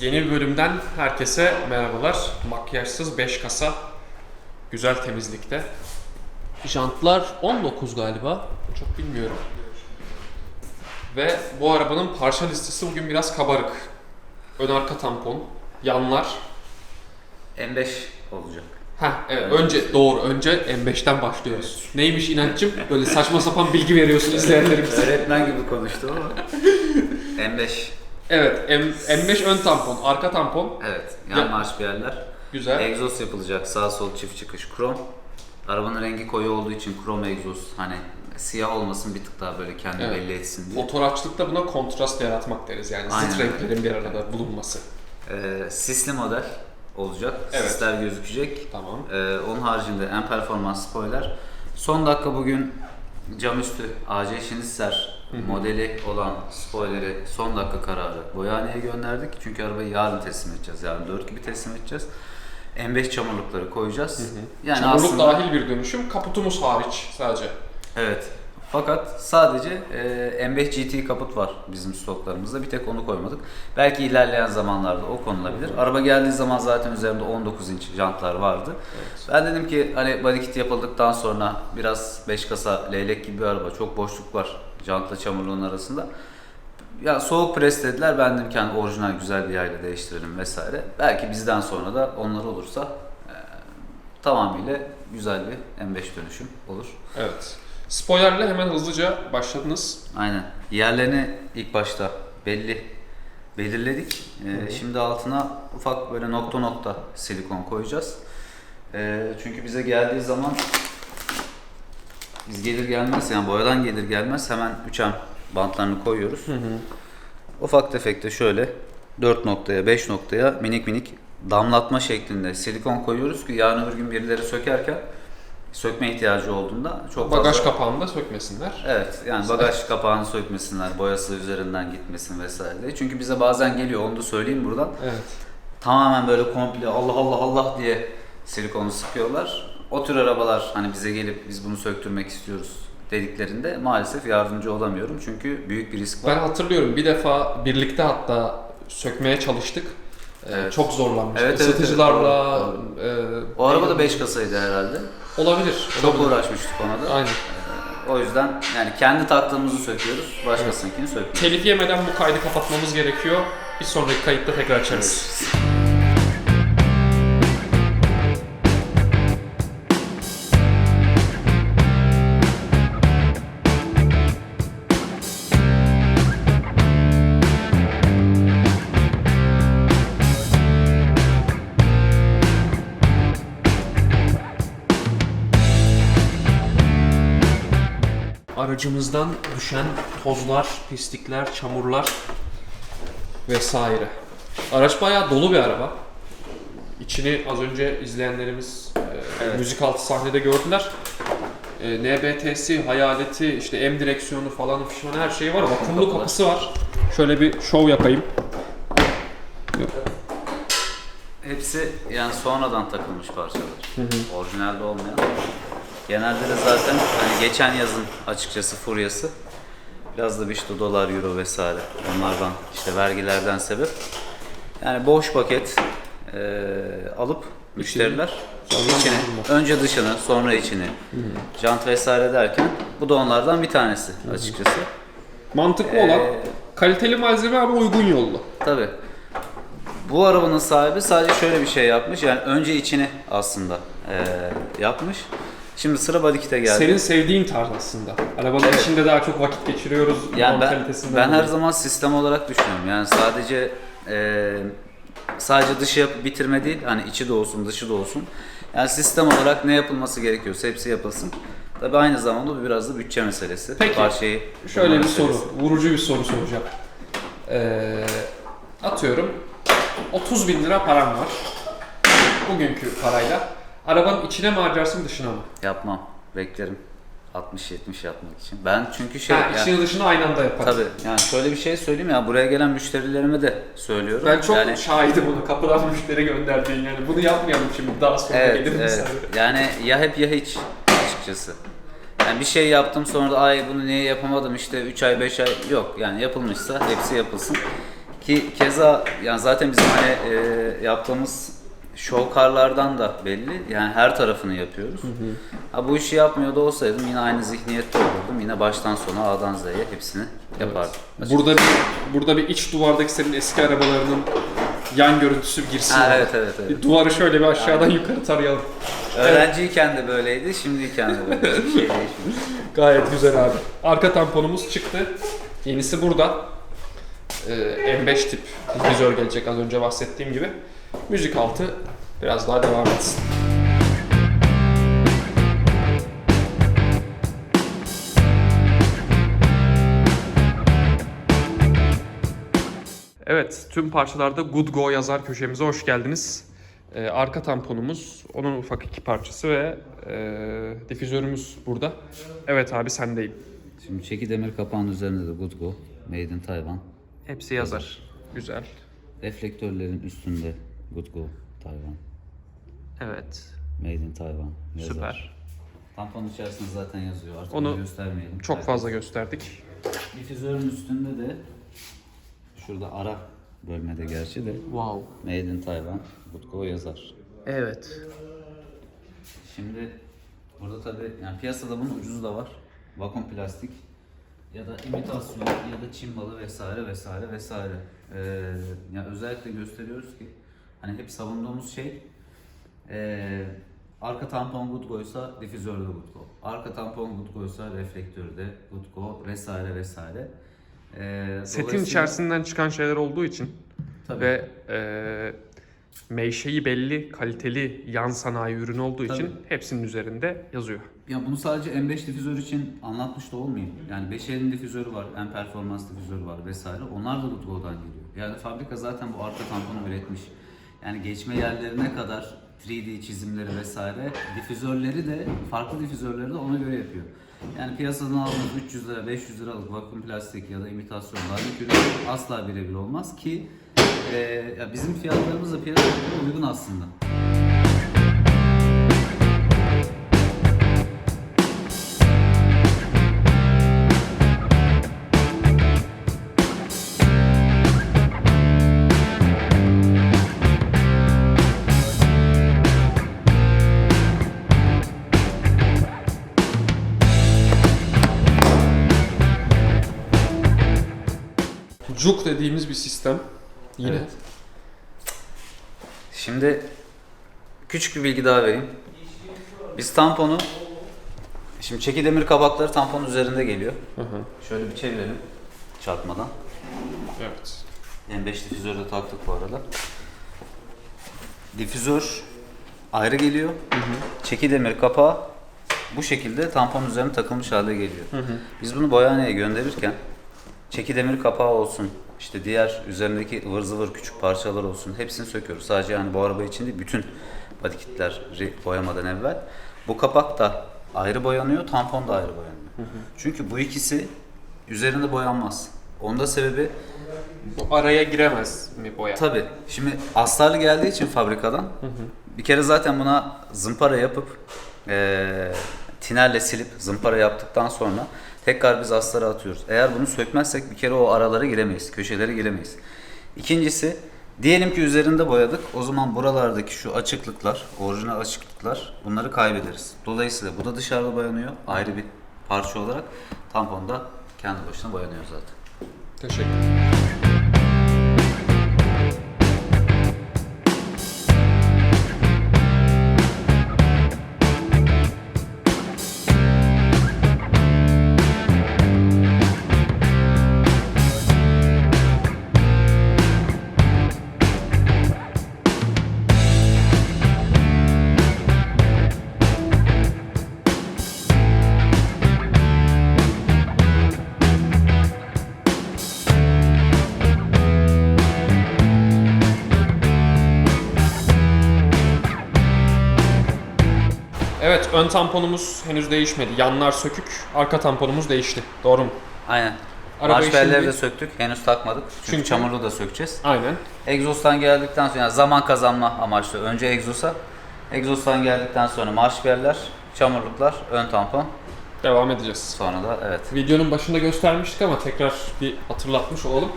yeni bir bölümden herkese merhabalar. Makyajsız 5 kasa, güzel temizlikte. Jantlar 19 galiba, çok bilmiyorum. Ve bu arabanın parça listesi bugün biraz kabarık. Ön arka tampon, yanlar. M5 olacak. Ha evet, önce doğru, önce M5'ten başlıyoruz. Neymiş inatçım? Böyle saçma sapan bilgi veriyorsun izleyenlerimize. Öğretmen gibi konuştu ama. M5. Evet, M, M5 ön tampon, arka tampon. Evet. Ya- Yan marş bir yerler. Güzel. Egzoz yapılacak. Sağ sol çift çıkış krom. Arabanın rengi koyu olduğu için krom egzoz hani siyah olmasın bir tık daha böyle kendini Evet. belli etsin diye. Fotoğrafçılıkta buna kontrast yaratmak deriz yani Aynen zıt renklerin bir arada bulunması. Ee, sisli model olacak. Evet. Sisler gözükecek. Tamam. Ee, onun haricinde en performans spoiler. Son dakika bugün cam üstü AC Şinitzer modeli olan spoiler'i son dakika kararı boyaneye gönderdik. Çünkü arabayı yarın teslim edeceğiz. Yarın 4 gibi teslim edeceğiz. M5 çamurlukları koyacağız. Yani Çamurluk aslında dahil bir dönüşüm, kaputumuz hariç sadece. evet. Fakat sadece e, M5 GT kaput var bizim stoklarımızda. Bir tek onu koymadık. Belki ilerleyen zamanlarda o konulabilir. Araba geldiği zaman zaten üzerinde 19 inç jantlar vardı. Ben dedim ki hani body kit yapıldıktan sonra biraz 5 kasa leylek gibi bir araba. Çok boşluk var jantla çamurluğun arasında. Ya soğuk pres dediler. Ben dedim ki hani orijinal güzel bir yayla değiştirelim vesaire. Belki bizden sonra da onlar olursa e, tamamıyla güzel bir M5 dönüşüm olur. Evet. Spoilerle hemen hızlıca başladınız. Aynen. Yerlerini ilk başta belli belirledik. Ee, şimdi altına ufak böyle nokta nokta silikon koyacağız. Ee, çünkü bize geldiği zaman biz gelir gelmez yani boyadan gelir gelmez hemen 3M bantlarını koyuyoruz. Ufak tefek de şöyle 4 noktaya 5 noktaya minik minik damlatma şeklinde silikon koyuyoruz ki yarın öbür gün birileri sökerken sökme ihtiyacı olduğunda çok Bagaj fazla kapağını da sökmesinler. Evet yani bagaj kapağını sökmesinler, boyası üzerinden gitmesin vesaire. Çünkü bize bazen geliyor, onu da söyleyeyim buradan. Evet. Tamamen böyle komple Allah Allah Allah diye silikonu sıkıyorlar. O tür arabalar hani bize gelip biz bunu söktürmek istiyoruz dediklerinde maalesef yardımcı olamıyorum. Çünkü büyük bir risk var. Ben hatırlıyorum bir defa birlikte hatta sökmeye çalıştık. Ee, Evet. Çok zorlanmıştık. Evet, evet, evet. Isıtıcılarla Doğru, e, O araba da 5 kasaydı herhalde. olabilir. Çok olabilir. uğraşmıştık ona da. Aynen. O yüzden yani kendi taktığımızı söküyoruz, başkasınınkini sökmüyoruz. Telif yemeden bu kaydı kapatmamız gerekiyor. Bir sonraki kayıtta tekrar açarız. Aracımızdan düşen tozlar, pislikler, çamurlar vesaire. Araç bayağı dolu bir araba. İçini az önce izleyenlerimiz e, Evet. müzik altı sahnede gördüler. E, NBT'si, hayaleti, işte M direksiyonu falan fişman her şeyi var. Vakumlu kapısı var. Şöyle bir şov yapayım. Hepsi yani sonradan takılmış parçalar. Orijinalde olmayan. Genelde de zaten hani geçen yazın açıkçası furyası. Biraz da bir işte dolar, euro vesaire onlardan işte vergilerden sebep. Yani boş paket eee, alıp müşteriler içini, önce dışını sonra içini, jant vesaire derken bu da onlardan bir tanesi açıkçası. Mantıklı olan Ee, kaliteli malzeme ama uygun yollu. Tabi. Bu arabanın sahibi sadece şöyle bir şey yapmış. Yani önce içini aslında eee, yapmış. Şimdi sıra body kit'e geldi. Senin sevdiğin tarz aslında. Arabanın Evet. içinde daha çok vakit geçiriyoruz. yani ben, ben her zaman sistem olarak düşünüyorum. Yani sadece eee, sadece dışı yapıp bitirme değil. Hani içi de olsun, dışı da olsun. Yani sistem olarak ne yapılması gerekiyorsa hepsi yapılsın. Tabi aynı zamanda biraz da bütçe meselesi. Peki, Parçayı Şöyle bir soru, meselesi. vurucu bir soru soracağım. Ee, atıyorum 30 bin lira param var. Bugünkü parayla. Arabanın içine mi harcarsın dışına mı? Yapmam. Beklerim. 60-70 yapmak için. Ben çünkü şey... ha, yani- içini dışını aynı anda yaparım. Tabii yani şöyle bir şey söyleyeyim ya buraya gelen müşterilerime de söylüyorum. Ben çok yani, şahidim bunu kapıdan müşteri gönderdiğin yani. Bunu yapmayalım şimdi daha sonra evet, gelir evet. misafir. Yani ya hep ya hiç açıkçası. Yani bir şey yaptım sonra da ay bunu niye yapamadım işte 3 ay 5 ay yok yani yapılmışsa hepsi yapılsın. Ki Ki keza yani zaten bizim hani e, yaptığımız show carlardan da belli. Yani her tarafını yapıyoruz. Ha, bu işi yapmıyor da olsaydım yine aynı zihniyette olurdum. Yine baştan sona A'dan Z'ye hepsini yapardım. Burada bir burada bir iç duvardaki senin eski arabalarının yan görüntüsü girsin. Ha, evet, evet, evet. Bir duvarı şöyle bir aşağıdan yukarı tarayalım. Öğrenciyken de böyleydi, şimdiyken de böyle. Şey değişmiyor. Gayet güzel abi. Arka tamponumuz çıktı. Yenisi burada. Ee, M5 tip vizör gelecek az önce bahsettiğim gibi. Müzik altı biraz daha devam etsin. Evet, tüm parçalarda Good Go yazar köşemize hoş geldiniz. Ee, arka tamponumuz, onun ufak iki parçası ve e, difüzörümüz burada. Evet abi sendeyim. Şimdi çeki demir kapağının üzerinde de Good Go, Made in Taiwan. Hepsi yazar. Güzel. Reflektörlerin üstünde Good Go, Taiwan. Evet. Made in Taiwan. yazar. Süper. Tampon içerisinde zaten yazıyor. Artık Onu göstermeyelim. Çok Herkes- fazla gösterdik. Difüzörün üstünde de şurada ara bölmede gerçi de Wow. Made in Taiwan Good Go yazar. Evet. Şimdi burada tabi yani piyasada bunun ucuzu da var. Vakum plastik ya da imitasyon ya da Çin malı vesaire vesaire vesaire. Ee, yani özellikle gösteriyoruz ki hani hep savunduğumuz şey ee, arka tampon good go'ysa difüzörde good go. Arka tampon good go'ysa reflektörde good go vesaire vesaire. Ee, Setin içerisinden çıkan şeyler olduğu için Tabii. ve e, menşei belli, kaliteli yan sanayi ürünü olduğu için Tabii. hepsinin üzerinde yazıyor. Ya bunu sadece M5 difüzör için anlatmış da olmayayım. Yani 5L'in difüzörü var, M performans difüzörü var vesaire. Onlar da Lutvo'dan geliyor. Yani fabrika zaten bu arka tamponu üretmiş. Yani geçme yerlerine kadar 3D çizimleri vesaire. Difüzörleri de, farklı difüzörleri de ona göre yapıyor. Yani piyasadan aldığınız 300 lira, 500 liralık vakum plastik ya da imitasyon layık ürün asla birebir olmaz ki e, ya bizim fiyatlarımız da piyasaya uygun aslında. Juk dediğimiz bir sistem. Yine. Evet. Şimdi küçük bir bilgi daha vereyim. Biz tamponu Şimdi çeki demir kabakları tamponun üzerinde geliyor. Hı hı. Şöyle bir çevirelim çarpmadan. Evet. M5 difüzörü de taktık bu arada. Difüzör ayrı geliyor. Çeki demir kapağı bu şekilde tampon üzerine takılmış halde geliyor. Biz bunu boyaneye gönderirken çeki demir kapağı olsun, işte diğer üzerindeki ıvır zıvır küçük parçalar olsun hepsini söküyoruz. Sadece yani bu araba için değil bütün body kitleri boyamadan evvel. Bu kapak da ayrı boyanıyor, tampon da ayrı boyanıyor. Çünkü bu ikisi üzerinde boyanmaz. Onda sebebi Bu araya giremez mi boya? Tabii. Şimdi astarlı geldiği için fabrikadan bir kere zaten buna zımpara yapıp eee tinerle silip zımpara yaptıktan sonra tekrar biz astarı atıyoruz. Eğer bunu sökmezsek bir kere o aralara giremeyiz, köşelere giremeyiz. İkincisi diyelim ki üzerinde boyadık. O zaman buralardaki şu açıklıklar, orijinal açıklıklar bunları kaybederiz. Dolayısıyla bu da dışarıda boyanıyor ayrı bir parça olarak. Tampon da kendi başına boyanıyor zaten. Teşekkür Evet, ön tamponumuz henüz değişmedi. Yanlar sökük, arka tamponumuz değişti. Doğru mu? Aynen. Arabayı Marşberleri şimdi- de söktük. Henüz takmadık. Çünkü, Çünkü- çamurlu da sökeceğiz. Aynen. Egzozdan geldikten sonra yani zaman kazanma amaçlı. Önce egzoza. Egzozdan geldikten sonra marşberler, çamurluklar, ön tampon. Devam edeceğiz. Sonra da evet. Videonun başında göstermiştik ama tekrar bir hatırlatmış olalım.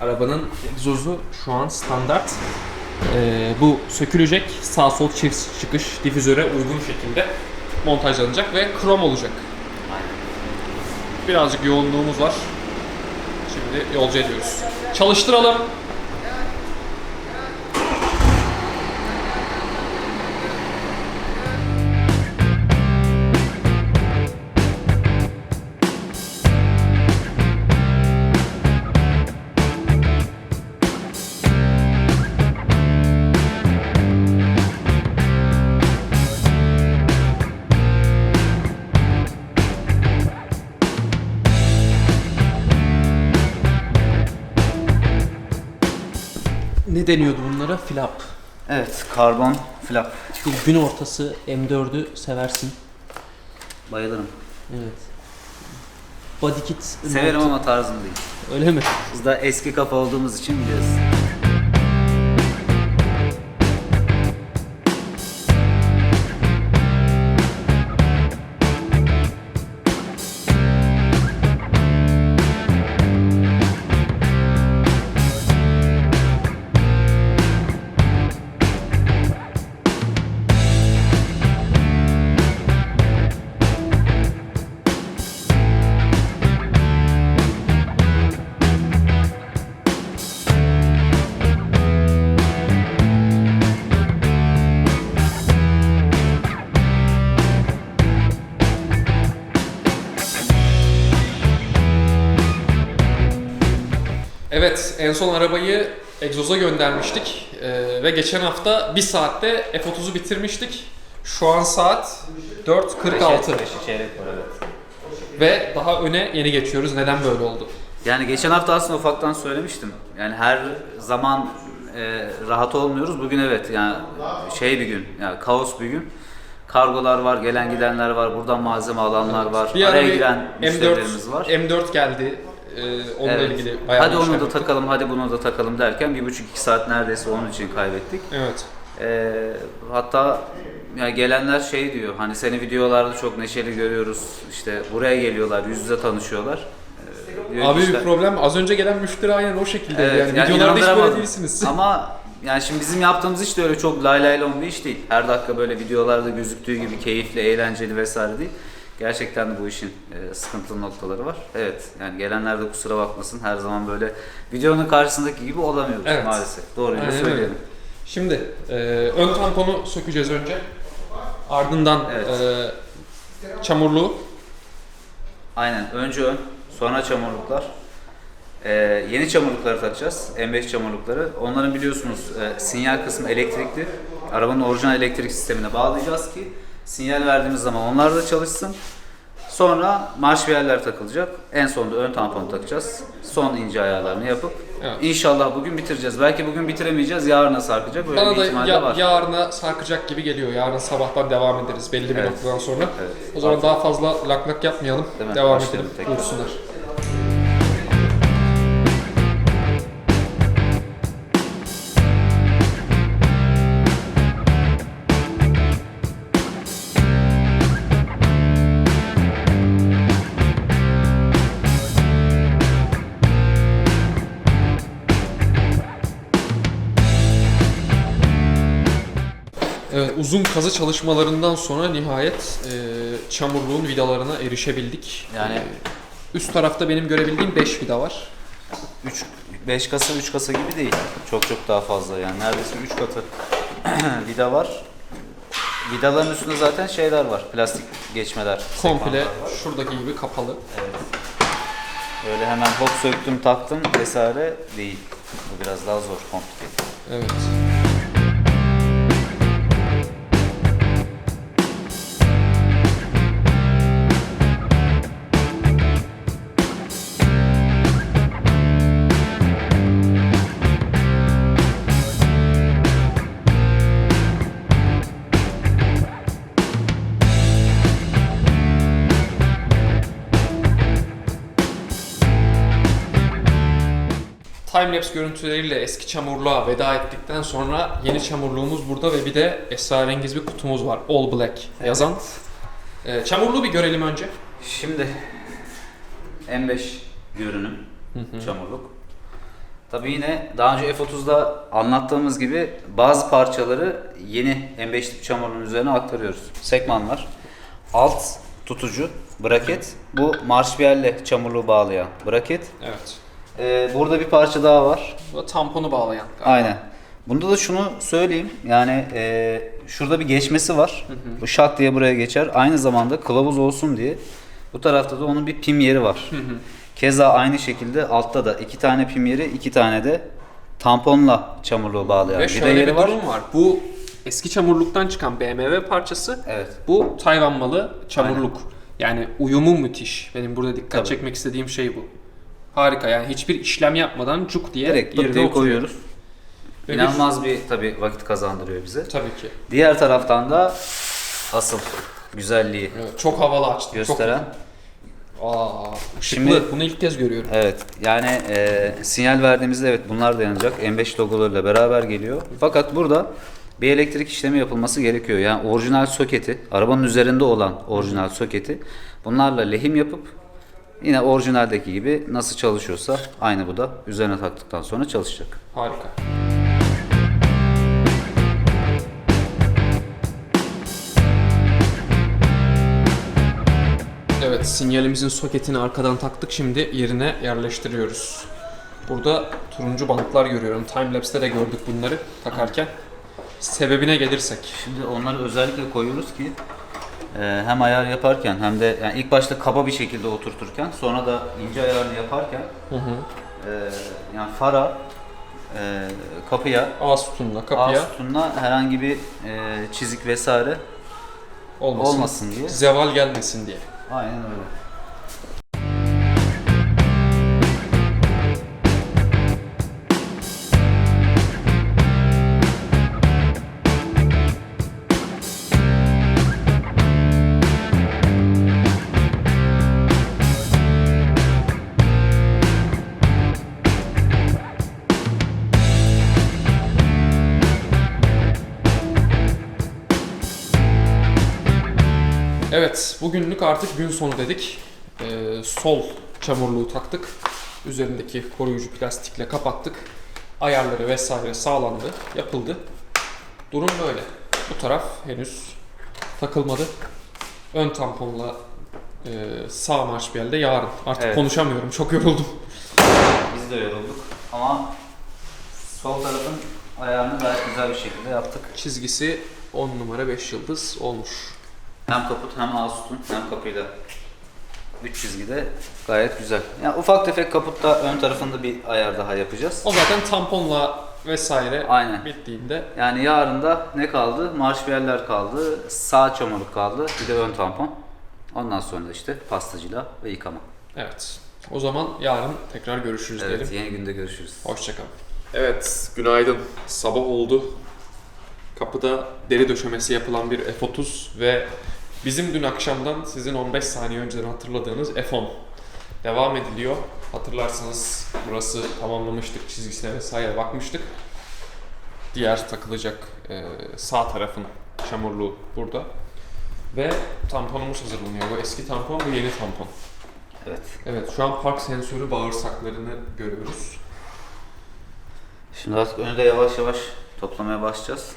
Arabanın egzozu şu an standart. Ee, bu sökülecek. Sağ sol çift çıkış difüzöre uygun şekilde montajlanacak ve krom olacak. Birazcık yoğunluğumuz var. Şimdi yolcu ediyoruz. Çalıştıralım. Deniyordu bunlara? Flap. Evet, karbon flap. Gün ortası M4'ü seversin. Bayılırım. Evet. Body kit. Severim ama tarzım değil. Öyle mi? Biz daha eski kafa olduğumuz için biliyoruz. Evet, en son arabayı egzoza göndermiştik Ee, ve geçen hafta bir saatte F30'u bitirmiştik. Şu an saat 4.46 çeyrek var evet. ve daha öne yeni geçiyoruz. Neden böyle oldu? Yani geçen hafta aslında ufaktan söylemiştim. Yani her zaman e, rahat olmuyoruz. Bugün evet yani şey bir gün, yani kaos bir gün. Kargolar var, gelen gidenler var, buradan malzeme alanlar var, Bir ara araya bir giren M4, müşterilerimiz var. M4 geldi. Ee, onunla Evet. ilgili bayağı Hadi onu da yaptık. takalım, hadi bunu da takalım derken bir buçuk iki saat neredeyse onun için kaybettik. Evet. Ee, hatta ya gelenler şey diyor hani seni videolarda çok neşeli görüyoruz işte buraya geliyorlar yüz yüze tanışıyorlar. Ee, Abi işte- bir problem az önce gelen müşteri aynen o şekilde Evet, yani, yani videolarda hiç böyle değilsiniz. Ama yani şimdi bizim yaptığımız iş de öyle çok lay lay lon bir iş değil. Her dakika böyle videolarda gözüktüğü gibi keyifli, eğlenceli vesaire değil. Gerçekten de bu işin e, sıkıntılı noktaları var. Evet yani gelenler de kusura bakmasın her zaman böyle videonun karşısındaki gibi olamıyoruz Evet. maalesef. Doğruyu Aynen öyle. söyleyelim. Şimdi e, ön tamponu sökeceğiz önce. Ardından Evet. e, çamurluğu. Aynen. Önce ön, sonra çamurluklar. Ee, yeni çamurlukları takacağız. M5 çamurlukları. Onların biliyorsunuz e, sinyal kısmı elektrikli. Arabanın orijinal elektrik sistemine bağlayacağız ki sinyal verdiğimiz zaman onlar da çalışsın. Sonra marşviyerler takılacak. En sonunda ön tamponu takacağız. Son ince ayarlarını yapıp Evet. İnşallah bugün bitireceğiz. Belki bugün bitiremeyeceğiz, yarına sarkacak. Böyle Bana bir ihtimal ya- var. yarına sarkacak gibi geliyor. Yarın sabahtan devam ederiz belli bir Evet. noktadan sonra. Evet. O zaman Artık- daha fazla lak lak yapmayalım. Devam Başlayalım edelim. tekrar. Evet, uzun kazı çalışmalarından sonra nihayet e, çamurluğun vidalarına erişebildik. Yani- E, üst tarafta benim görebildiğim 5 vida var. 3 5 kasa 3 kasa gibi değil. Çok çok daha fazla yani. Neredeyse 3 katı vida var. Vidaların üstünde zaten şeyler var. Plastik geçmeler. Komple şuradaki gibi kapalı. Evet. Öyle hemen hop söktüm taktım vesaire değil. Bu biraz daha zor komplike. Evet. Timelapse görüntüleriyle eski çamurluğa veda ettikten sonra yeni çamurluğumuz burada ve bir de esrarengiz bir kutumuz var. All Black yazan. Ee, çamurluğu bir görelim önce. Şimdi M5 görünüm çamurluk. Tabii yine daha önce F30'da anlattığımız gibi bazı parçaları yeni M5 tip çamurun üzerine aktarıyoruz. Sekmanlar, alt tutucu, braket, bu marşpiyerle çamurluğu bağlayan braket. Evet. Ee, burada bir parça daha var. Bu da tamponu bağlayan. galiba. Aynen. Bunda da şunu söyleyeyim. Yani e, şurada bir geçmesi var. Bu şak diye buraya geçer. Aynı zamanda kılavuz olsun diye. Bu tarafta da onun bir pim yeri var. Keza aynı şekilde altta da iki tane pim yeri, iki tane de tamponla çamurluğu bağlayan Ve vida şöyle yeri bir var. durum var. Bu eski çamurluktan çıkan BMW parçası. Evet. Bu Tayvan malı çamurluk. Yani uyumu müthiş. Benim burada dikkat Tabii. çekmek istediğim şey bu. Harika yani hiçbir işlem yapmadan cuk diye Direkt yerine oturuyor. koyuyoruz. Ve İnanılmaz bir tabii vakit kazandırıyor bize. Tabii ki. Diğer taraftan da asıl güzelliği Evet, çok havalı açtım. gösteren Çok... Aa. Şimdi- Bunu ilk kez görüyorum. Evet yani e, sinyal verdiğimizde evet bunlar da yanacak. M5 logolarıyla beraber geliyor. Fakat burada bir elektrik işlemi yapılması gerekiyor. Yani orijinal soketi, arabanın üzerinde olan orijinal soketi bunlarla lehim yapıp yine orijinaldeki gibi nasıl çalışıyorsa aynı bu da üzerine taktıktan sonra çalışacak. Harika. Evet, sinyalimizin soketini arkadan taktık. Şimdi yerine yerleştiriyoruz. Burada turuncu bantlar görüyorum. Timelapse'te de gördük bunları takarken. Sebebine gelirsek. Şimdi onları özellikle koyuyoruz ki e, hem ayar yaparken hem de yani ilk başta kaba bir şekilde oturturken sonra da ince ayarını yaparken Hı hı. e, yani fara e, kapıya A sütununa, kapıya A sütununa herhangi bir e, çizik vesaire olmasın. olmasın diye. Zeval gelmesin diye. Aynen öyle. Bugünlük artık gün sonu dedik. Ee, sol çamurluğu taktık. Üzerindeki koruyucu plastikle kapattık. Ayarları vesaire sağlandı, yapıldı. Durum böyle. Bu taraf henüz takılmadı. Ön tamponla e, sağ marşpiyelde yarın. Artık Evet. konuşamıyorum, çok yoruldum. Biz de yorulduk ama sol tarafın ayarını gayet güzel bir şekilde yaptık. Çizgisi 10 numara 5 yıldız olmuş. Hem kaput hem A sütun hem kapıyla 3 çizgide gayet güzel. Yani ufak tefek kaputta ön tarafında bir ayar daha yapacağız. O zaten tamponla vesaire Aynen. bittiğinde Yani yarın da ne kaldı? Marşpiyeller kaldı, sağ çamurluk kaldı, bir de ön tampon. Ondan sonra da işte pastacıyla ve yıkama. evet. O zaman yarın tekrar görüşürüz diyelim. Evet, yeni günde görüşürüz. Hoşçakalın. Evet, günaydın. Sabah oldu. Kapıda deri döşemesi yapılan bir F30 ve bizim dün akşamdan sizin 15 saniye önceden hatırladığınız F10 devam ediliyor. Hatırlarsanız burası tamamlamıştık, çizgisine vesaire bakmıştık. Diğer takılacak e, sağ tarafın çamurluğu burada. Ve tamponumuz hazırlanıyor. Bu eski tampon, bu yeni tampon. Evet. Evet, şu an park sensörü bağırsaklarını görüyoruz. Şimdi artık önü de yavaş yavaş toplamaya başlayacağız.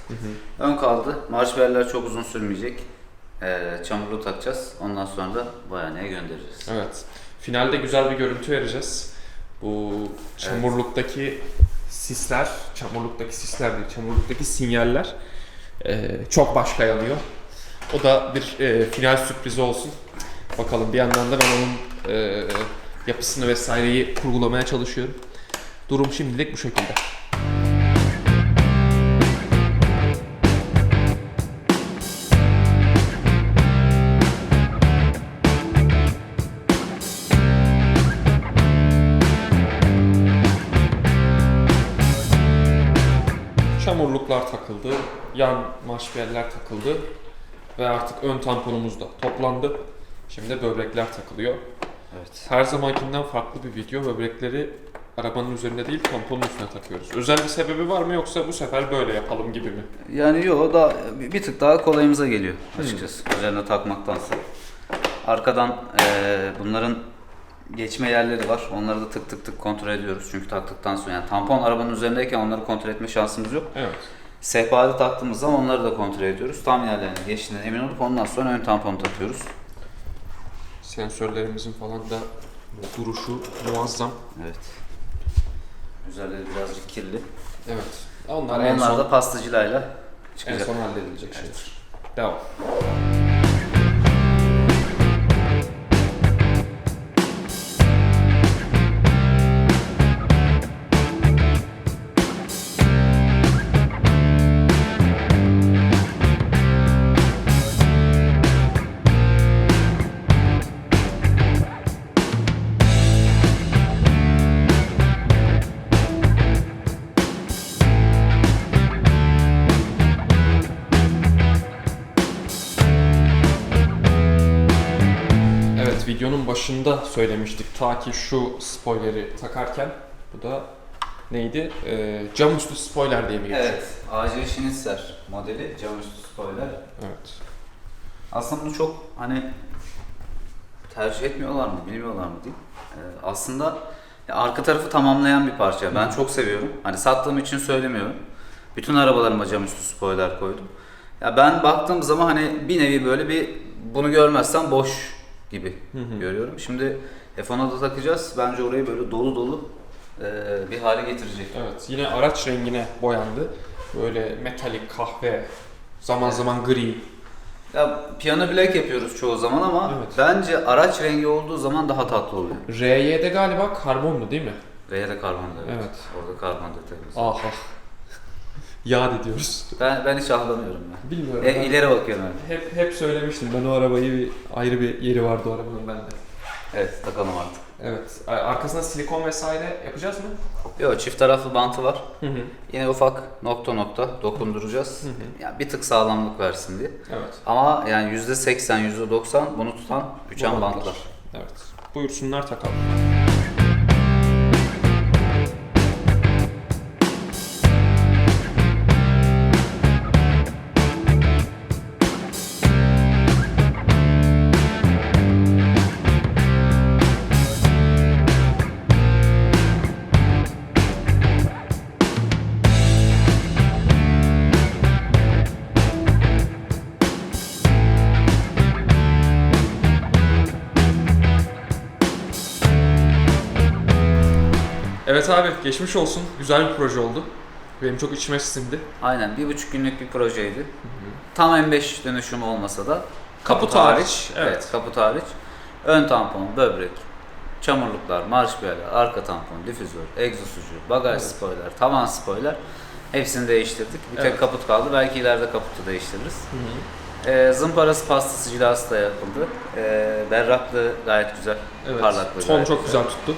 Ön kaldı. Marşpiyeller çok uzun sürmeyecek. Ee, çamurluğu takacağız. Ondan sonra da bayaneye göndereceğiz. Evet. Finalde güzel bir görüntü vereceğiz. Bu çamurluktaki sisler, çamurluktaki sisler değil, çamurluktaki sinyaller e, çok başka yanıyor. O da bir e, final sürprizi olsun. Bakalım bir yandan da ben onun e, yapısını vesaireyi kurgulamaya çalışıyorum. Durum şimdilik bu şekilde. Yan marşpiyeller takıldı ve artık ön tamponumuz da toplandı. Şimdi de böbrekler takılıyor. Evet. Her zamankinden farklı bir video. Böbrekleri arabanın üzerinde değil tamponun üstüne takıyoruz. Özel bir sebebi var mı yoksa bu sefer böyle yapalım gibi mi? Yani yok da bir tık daha kolayımıza geliyor açıkçası. Üzerine takmaktansa. Arkadan eee, bunların geçme yerleri var. Onları da tık tık tık kontrol ediyoruz. Çünkü taktıktan sonra yani tampon arabanın üzerindeyken onları kontrol etme şansımız yok. Evet. Sehpada taktığımız zaman onları da kontrol ediyoruz. Tam yerlerine geçtiğinden emin olup ondan sonra ön tamponu takıyoruz. Sensörlerimizin falan da duruşu muazzam. Evet. Üzerleri birazcık kirli. Evet. Onlar Ama en onlar son, da pastacılayla en çıkacak. son halledilecek şeyler. Devam. Videonun başında söylemiştik ta ki şu spoileri takarken bu da neydi? Ee, cam üstü spoiler diye mi geçiyor? Evet. AC Schnitzer modeli cam üstü spoiler. Evet. Aslında bunu çok hani tercih etmiyorlar mı, bilmiyorlar mı diyeyim. Ee, aslında ya arka tarafı tamamlayan bir parça. Ben çok seviyorum. Hani sattığım için söylemiyorum. Bütün arabalarıma cam üstü spoiler koydum. Ya ben baktığım zaman hani bir nevi böyle bir bunu görmezsem boş gibi görüyorum. Şimdi F10'a da takacağız. Bence orayı böyle dolu dolu e, bir hale getirecek. Evet. Yine araç rengine boyandı. Böyle metalik kahve, zaman zaman gri. Ya piyano black yapıyoruz çoğu zaman ama Evet. bence araç rengi olduğu zaman daha tatlı oluyor. RY'de galiba karbondu değil mi? R'ye de karbon evet. Evet. Orada karbon detayımız. Ah ah. Yad ediyoruz. Ben, ben hiç ahlanıyorum ya. Bilmiyorum. E, ben- ileri bakıyorum öyle. Hep hep söylemiştim. Ben o arabayı bir, ayrı bir yeri vardı o arabanın bende. Evet takalım artık. Evet. Arkasına silikon vesaire yapacağız mı? Yok çift taraflı bantı var. Hı hı. Yine ufak nokta nokta dokunduracağız. Yani bir tık sağlamlık versin diye. Evet. Ama yani %80, %90 bunu tutan üçen bantlar. Evet. Buyursunlar takalım. Evet abi geçmiş olsun. Güzel bir proje oldu. Benim çok içime sindi. Aynen bir buçuk günlük bir projeydi. Tam M5 dönüşümü olmasa da Kaput hariç, evet. kaput hariç. Ön tampon, böbrek, çamurluklar, marş biyalar, arka tampon, difüzör, egzosucu, bagaj spoiler, tavan spoiler hepsini değiştirdik. Bir Evet. tek kaput kaldı. Belki ileride kaputu değiştiririz. Ee, zımparası pastası cilası da yapıldı. Ee, berraklığı gayet güzel. Evet. Parlaklığı Ton çok güzel tuttu.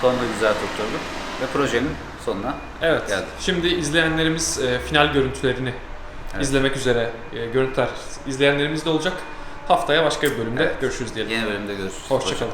Ton da güzel tutturdu. Ve projenin sonuna Evet. Geldik. Şimdi izleyenlerimiz e, final görüntülerini Evet. izlemek üzere e, görüntüler izleyenlerimiz de olacak. Haftaya başka bir bölümde Evet. görüşürüz diyelim. yeni bölümde görüşürüz. Hoşçakalın.